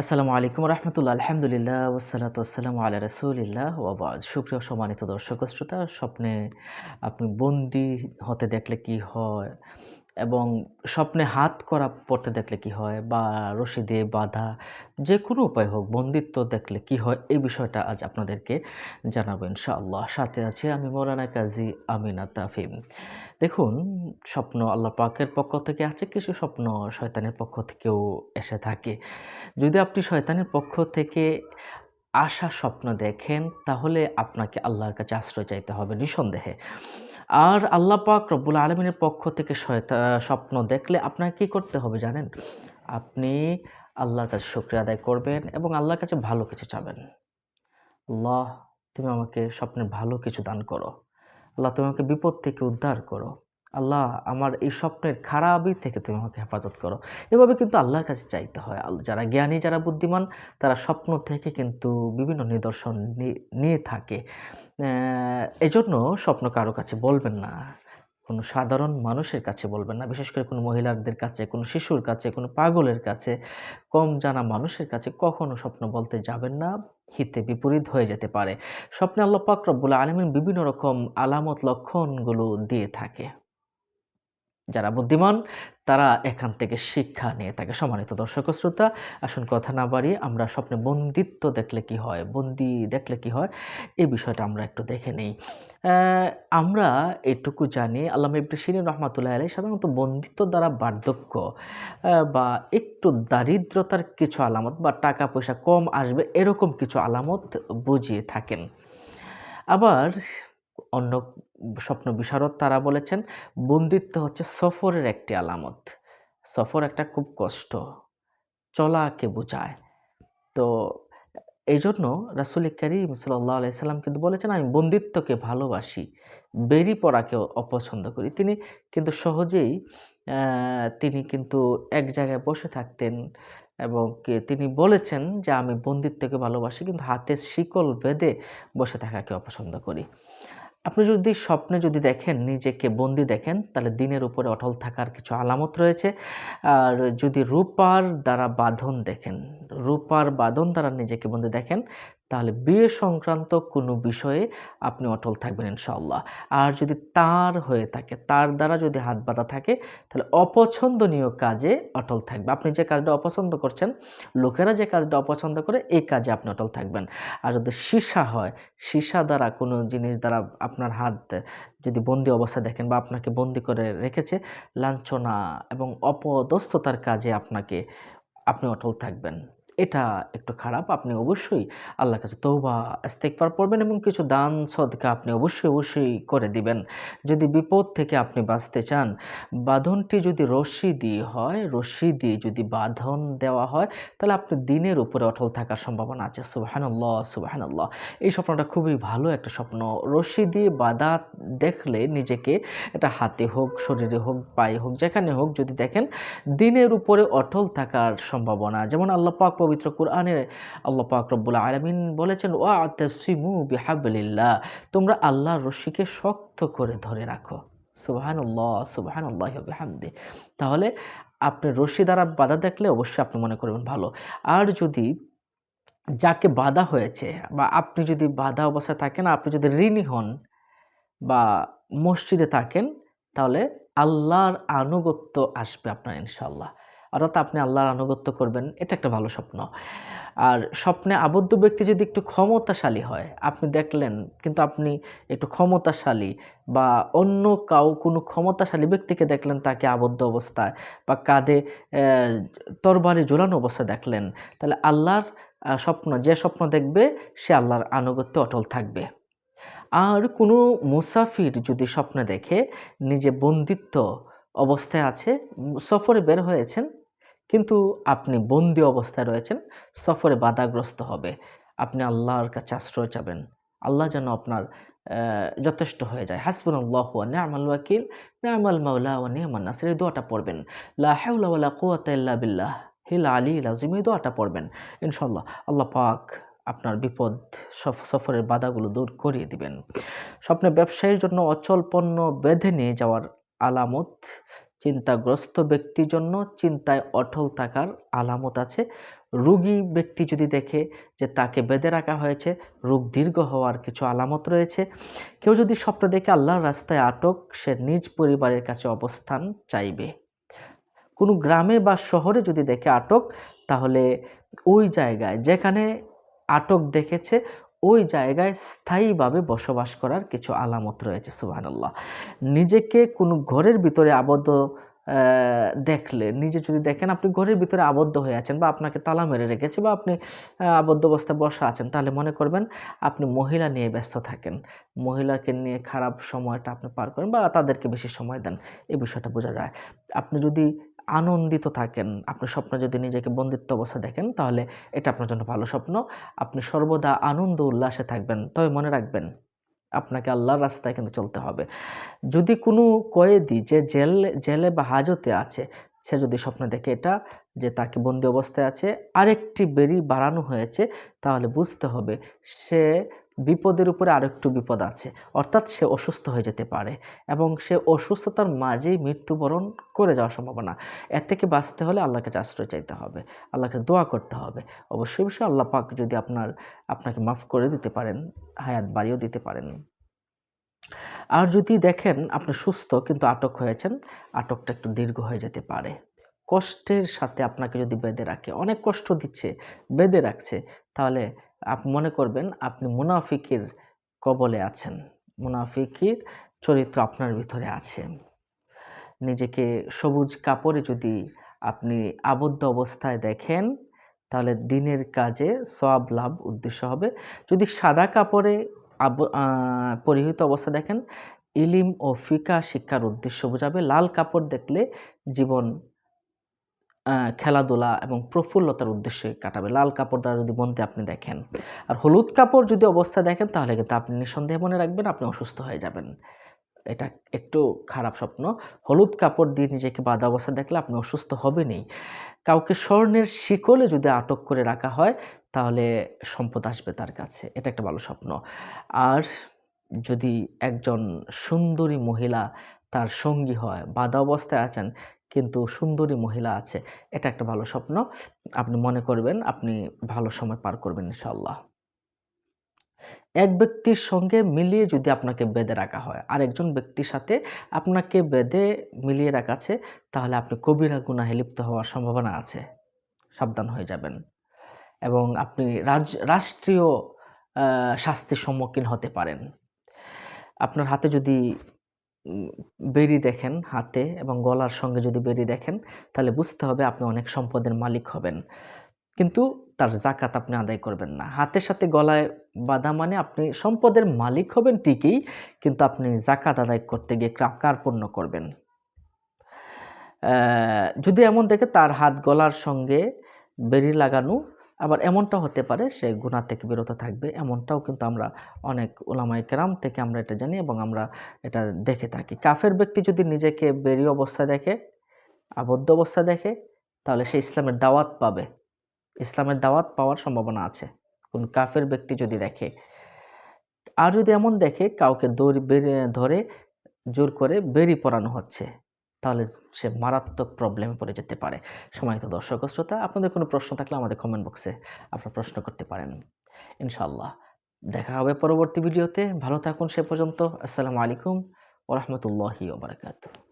আসসালামু আলাইকুম রহমতুল্লাহ, আলহামদুলিল্লাহ ওসালাত আসসালামু আল্লাহ রসুলিল্লাহ ওবাদ সুপ্রিয় সম্মানিত দর্শক শ্রোতা, স্বপ্নে আপনি বন্দি হতে দেখলে কি হয়? এবং স্বপ্নে হাত করা পড়তে দেখলে কি হয় বা রশি দিয়ে বাঁধা যে কোনো উপায় হোক, বন্দিত্ব দেখলে কি হয়, এই বিষয়টা আজ আপনাদেরকে জানাব ইনশাআল্লাহ। সাথে আছে আমি মৌলানা কাজী আমিনা তাফিম। দেখুন, স্বপ্ন আল্লাহ পাকের পক্ষ থেকে আছে, কিছু স্বপ্ন শয়তানের পক্ষ থেকেও এসে থাকে। যদি আপনি শয়তানের পক্ষ থেকে আসা স্বপ্ন দেখেন, তাহলে আপনাকে আল্লাহর কাছে আশ্রয় চাইতে হবে নিঃসন্দেহে। আর আল্লাহ পাক রব্বুল আলমিনের পক্ষ থেকে স্বপ্ন দেখলে আপনাকে কী করতে হবে জানেন? আপনি আল্লাহর কাছে শুক্রিয়া আদায় করবেন এবং আল্লাহর কাছে ভালো কিছু চাবেন। আল্লাহ, তুমি আমাকে স্বপ্নে ভালো কিছু দান করো। আল্লাহ, তুমি আমাকে বিপদ থেকে উদ্ধার করো। আল্লাহ, আমার এই স্বপ্নের খারাপই থেকে তুমি আমাকে হেফাজত করো। এভাবে কিন্তু আল্লাহর কাছে চাইতে হয়। যারা জ্ঞানী, যারা বুদ্ধিমান, তারা স্বপ্ন থেকে কিন্তু বিভিন্ন নিদর্শন নিয়ে থাকে। এজন্য স্বপ্ন কারও কাছে বলবেন না। কোনো সাধারণ মানুষের কাছে বলবেন না। বিশেষ করে কোনো মহিলাদের কাছে, কোনো শিশুর কাছে, কোনো পাগলের কাছে, কম জানা মানুষের কাছে কখনো স্বপ্ন বলতে যাবেন না। হিতে বিপরীত হয়ে যেতে পারে। স্বপ্নে আল্লাহ পাক রব্বুল আলমিন বিভিন্ন রকম আলামত, লক্ষণগুলো দিয়ে থাকে। যারা বুদ্ধিমান, তারা এখান থেকে শিক্ষা নিয়ে থাকে। সম্মানিত দর্শক শ্রোতা, আসুন কথা না বাড়িয়ে আমরা স্বপ্নে বন্দিত্ব দেখলে কি হয়, বন্দি দেখলে কি হয় এই বিষয়টা আমরা একটু দেখে নেই। আমরা এটুকু জানি আল্লাহ ইবনে রহমাতুল্লাহ আলাই সাধারণত বন্দিত্ব দ্বারা বার্ধক্য বা একটু দারিদ্রতার কিছু আলামত বা টাকা পয়সা কম আসবে এরকম কিছু আলামত বুঝিয়ে থাকেন। আবার অন্য স্বপ্ন বিশারদ তারা বলেছেন, বন্দিত্ব হচ্ছে সফরের একটি আলামত। সফর একটা খুব কষ্ট চলাকে বোঝায়। তো এই জন্য রাসুল করিম সাল্লাহ আলাইসাল্লাম কিন্তু বলেছেন, আমি বন্দিত্বকে ভালোবাসি, বেরি পড়াকেও অপছন্দ করি। তিনি কিন্তু সহজেই তিনি কিন্তু এক জায়গায় বসে থাকতেন এবং তিনি বলেছেন যে, আমি বন্দিত্বকে ভালোবাসি, কিন্তু হাতে শিকল বেঁধে বসে থাকাকে অপছন্দ করি। আপনি যদি স্বপ্নে যদি দেখেন, নিজেকে বন্দি দেখেন, তাহলে দিনের উপরে অটল থাকার কিছু আলামত রয়েছে। আর যদি রূপার দ্বারা বাঁধন দেখেন, রূপার বাঁধন দ্বারা নিজেকে বন্দি দেখেন তাহলে বিয়ে সংক্রান্ত কোনো বিষয়ে আপনি অটল থাকবেন ইনশাল্লাহ আর যদি তার হয়ে থাকে, তার দ্বারা যদি হাত বাঁধা থাকে, তাহলে অপছন্দনীয় কাজে অটল থাকবে। আপনি যে কাজটা অপছন্দ করছেন, লোকেরা যে কাজটা অপছন্দ করে, এই কাজে আপনি অটল থাকবেন। আর যদি সীসা হয়, সীসা দ্বারা কোনো জিনিস দ্বারা আপনার হাত যদি বন্দি অবস্থা দেখেন বা আপনাকে বন্দি করে রেখেছে, লাঞ্ছনা এবং অপদস্থতার কাজে আপনাকে, আপনি অটল থাকবেন। এটা একটু খারাপ, আপনি অবশ্যই আল্লাহর কাছে তৌবা ইস্তেকবার পড়বেন এবং কিছু দান, সদকা আপনি অবশ্যই অবশ্যই করে দিবেন। যদি বিপদ থেকে আপনি বাঁচতে চান, বাঁধনটি যদি রশ্মি দিয়ে হয় রশ্মি দিয়ে যদি বাঁধন দেওয়া হয়, তাহলে আপনি দিনের উপরে অটল থাকার সম্ভাবনা আছে। সুবাহানাল্লাহ সুবাহানাল্লাহ। এই স্বপ্নটা খুবই ভালো একটা স্বপ্ন। রশ্মি দিয়ে বাঁধা দেখলে নিজেকে এটা হাতে হোক, শরীরে হোক, পায়ে হোক, যেখানে হোক যদি দেখেন, দিনের উপরে অটল থাকার সম্ভাবনা। যেমন আল্লাহ পাক পবিত্র কোরআনে আল্লাহ পাক রব্বুল আলমিন বলেছেন ও আতাসিমু বিহাবলিল্লাহ তোমরা আল্লাহর রশ্মিকে শক্ত করে ধরে রাখো। সুবাহানুল্লাহ সুবাহানুল্লাহ তাহলে আপনি রশ্মি দ্বারা বাধা দেখলে অবশ্যই আপনি মনে করবেন ভালো। আর যদি যাকে বাধা হয়েছে বা আপনি যদি বাধা অবস্থায় থাকেন, আপনি যদি ঋণী হন বা মসজিদে থাকেন, তাহলে আল্লাহর আনুগত্য আসবে আপনার ইনশাল্লাহ অর্থাৎ আপনি আল্লাহর আনুগত্য করবেন, এটা একটা ভালো স্বপ্ন। আর স্বপ্নে আবদ্ধ ব্যক্তি যদি একটু ক্ষমতাশালী হয়, আপনি দেখলেন কিন্তু আপনি একটু ক্ষমতাশালী বা অন্য কাউ, কোনো ক্ষমতাশালী ব্যক্তিকে দেখলেন তাকে আবদ্ধ অবস্থায় বা কাঁধে তরবারি ঝোলানো অবস্থায় দেখলেন, তাহলে আল্লাহর স্বপ্ন, যে স্বপ্ন দেখবে, সে আল্লাহর আনুগত্য অটল থাকবে। আর কোনো মুসাফির যদি স্বপ্নে দেখে, নিজে বন্দিত্ব অবস্থায় আছে, সফরে বের হয়েছেন কিন্তু আপনি বন্দি অবস্থায় রয়েছেন, সফরে বাধাগ্রস্ত হবে। আপনি আল্লাহর কাছে আশ্রয় চাবেন। আল্লাহ যেন আপনার যথেষ্ট হয়ে যায়। হাসবুন আল্লাহ নিয়ামাল ওয়াকিল। নিয়ামাল মাওলা ওয়া নিয়ামান নাসির। এই দোয়াটা পড়বেন। লা হাওলা ওয়ালা কুওয়াতা বিল্লাহ। হিল আলী লাজিম এই দোয়াটা পড়বেন। ইনশাল্লাহ আল্লাহ পাক আপনার বিপদ সফ- সফরের বাধাগুলো দূর করিয়ে দিবেন। স্বপ্নে ব্যবসায়ীর জন্য অচল পণ্য বেঁধে নিয়ে যাওয়ার আলামত চিন্তাগ্রস্ত ব্যক্তির জন্য চিন্তায় অটল থাকার আলামত আছে। রোগী ব্যক্তি যদি দেখে যে তাকে বেঁধে রাখা হয়েছে, রোগ দীর্ঘ হওয়ার কিছু আলামত রয়েছে। কেউ যদি স্বপ্ন দেখে আল্লাহর রাস্তায় আটক, সে নিজ পরিবারের কাছে অবস্থান চাইবে। কোনো গ্রামে বা শহরে যদি দেখে আটক, তাহলে ওই জায়গায় যেখানে আটক দেখেছে ওই জায়গায় স্থায়ীভাবে বসবাস করার কিছু আলামত রয়েছে, সুবহানাল্লাহ। নিজেকে কোনো ঘরের ভিতরে আবদ্ধ দেখলে, নিজে যদি দেখেন আপনি ঘরের ভিতরে আবদ্ধ হয়ে আছেন বা আপনাকে তালা মেরে রেখেছে বা আপনি আবদ্ধ অবস্থায় বসা আছেন, তাহলে মনে করবেন আপনি মহিলা নিয়ে ব্যস্ত থাকেন। মহিলাকে নিয়ে খারাপ সময়টা আপনি পার করেন বা তাদেরকে বেশি সময় দেন এই বিষয়টা বোঝা যায়। আপনি যদি আনন্দিত থাকেন। আপনি স্বপ্ন যদি নিজেকে বন্দিত্ব অবস্থা দেখেন, তাহলে এটা আপনার জন্য ভালো স্বপ্ন। আপনি সর্বদা আনন্দ উল্লাসে থাকবেন। তবে মনে রাখবেন, আপনাকে আল্লাহর রাস্তায় কিন্তু চলতে হবে। যদি কোনো কয়েদি যে জেল, জেলে বা হাজতে আছে, সে যদি স্বপ্ন দেখে এটা, যে তাকে বন্দি অবস্থায় আছে, আরেকটি বেরি বাড়ানো হয়েছে, তাহলে বুঝতে হবে সে বিপদের উপরে আরেকটু বিপদ আছে। অর্থাৎ সে অসুস্থ হয়ে যেতে পারে এবং সে অসুস্থতার মাঝেই মৃত্যুবরণ করে যাওয়ার সম্ভাবনা। এর থেকে বাঁচতে হলে আল্লাহর কাছে আশ্রয় চাইতে হবে, আল্লাহকে দোয়া করতে হবে। অবশ্যই অবশ্যই আল্লাহ পাক যদি আপনার, আপনাকে মাফ করে দিতে পারেন, হায়াত বাড়িয়েও দিতে পারেন। আর যদি দেখেন আপনি সুস্থ কিন্তু আটক হয়েছেন, আটকটা একটু দীর্ঘ হয়ে যেতে পারে। কষ্টের সাথে আপনাকে যদি বেঁধে রাখে, অনেক কষ্ট দিচ্ছে, বেঁধে রাখছে, তাহলে আপনি মনে করবেন আপনি মুনাফিকের কবলে আছেন। মুনাফিকের চরিত্র আপনার ভিতরে আছে। নিজেকে সবুজ কাপড়ে যদি আপনি আবদ্ধ অবস্থায় দেখেন, তাহলে দিনের কাজে সব লাভ উদ্দেশ্য হবে। যদি সাদা কাপড়ে আব পরিহিত অবস্থা দেখেন, ইলিম ও ফিকা শিক্ষার উদ্দেশ্য বোঝাবে। লাল কাপড় দেখলে জীবন খেলাধুলা এবং প্রফুল্লতার উদ্দেশ্যে কাটাবে। লাল কাপড় দ্বারা যদি বনতে আপনি দেখেন আর হলুদ কাপড় যদি অবস্থা দেখেন, তাহলে কিন্তু আপনি নিঃসন্দেহে মনে রাখবেন আপনি অসুস্থ হয়ে যাবেন। এটা একটু খারাপ স্বপ্ন। হলুদ কাপড় দিয়ে নিজেকে বাধা অবস্থা দেখলে আপনি অসুস্থ হবেনই। কাউকে স্বর্ণের শিকলে যদি আটক করে রাখা হয়, তাহলে সম্পদ আসবে তার কাছে। এটা একটা ভালো স্বপ্ন। আর যদি একজন সুন্দরী মহিলা তার সঙ্গী হয়, বাধা অবস্থায় আছেন কিন্তু সুন্দরী মহিলা আছে। এটা একটা ভালো স্বপ্ন। আপনি মনে করবেন, আপনি ভালো সময় পার করবেন ইনশাল্লাহ এক ব্যক্তির সঙ্গে মিলিয়ে যদি আপনাকে বেঁধে রাখা হয় আর একজন ব্যক্তির সাথে আপনাকে বেঁধে মিলিয়ে রাখা আছে, তাহলে আপনি কবিরা গুনাহে লিপ্ত হওয়ার সম্ভাবনা আছে। সাবধান হয়ে যাবেন। এবং আপনি রাজ, রাষ্ট্রীয় শাস্তির সম্মুখীন হতে পারেন। আপনার হাতে যদি বেরি দেখেন হাতে এবং গলার সঙ্গে যদি বেরি দেখেন, তাহলে বুঝতে হবে আপনি অনেক সম্পদের মালিক হবেন। কিন্তু তার জাকাত আপনি আদায় করবেন না। হাতের সাথে গলায় বাঁধা মানে আপনি সম্পদের মালিক হবেন ঠিকই, কিন্তু আপনি জাকাত আদায় করতে গিয়ে ক্রা- কার্পণ্য করবেন। যদি এমন দেখে তার হাত গলার সঙ্গে বেরি লাগানো আবার এমনটাও হতে পারে, সে গুণা থেকে বিরত থাকবে। এমনটাও কিন্তু আমরা অনেক ওলামাই কেরাম থেকে আমরা এটা জানি এবং আমরা এটা দেখে থাকি। কাফের ব্যক্তি যদি নিজেকে বেরি অবস্থায় দেখে, আবদ্ধ অবস্থায় দেখে, তাহলে সে ইসলামের দাওয়াত পাবে। ইসলামের দাওয়াত পাওয়ার সম্ভাবনা আছে। কোন কাফের ব্যক্তি যদি দেখে, আর যদি এমন দেখে, কাউকে দড়ি বেরি ধরে, জোর করে বেরি পরানো হচ্ছে তাহলে সে মারাত্মক প্রবলেমে পড়ে যেতে পারে। সময়ত দর্শক শ্রোতা, আপনাদের কোনো প্রশ্ন থাকলে আমাদের কমেন্ট বক্সে আপনারা প্রশ্ন করতে পারেন। ইনশাল্লাহ দেখা হবে পরবর্তী ভিডিওতে ভালো থাকুন সে পর্যন্ত। আসসালামু আলাইকুম ওরহমতুল্লাহি ওবরাকাতুহ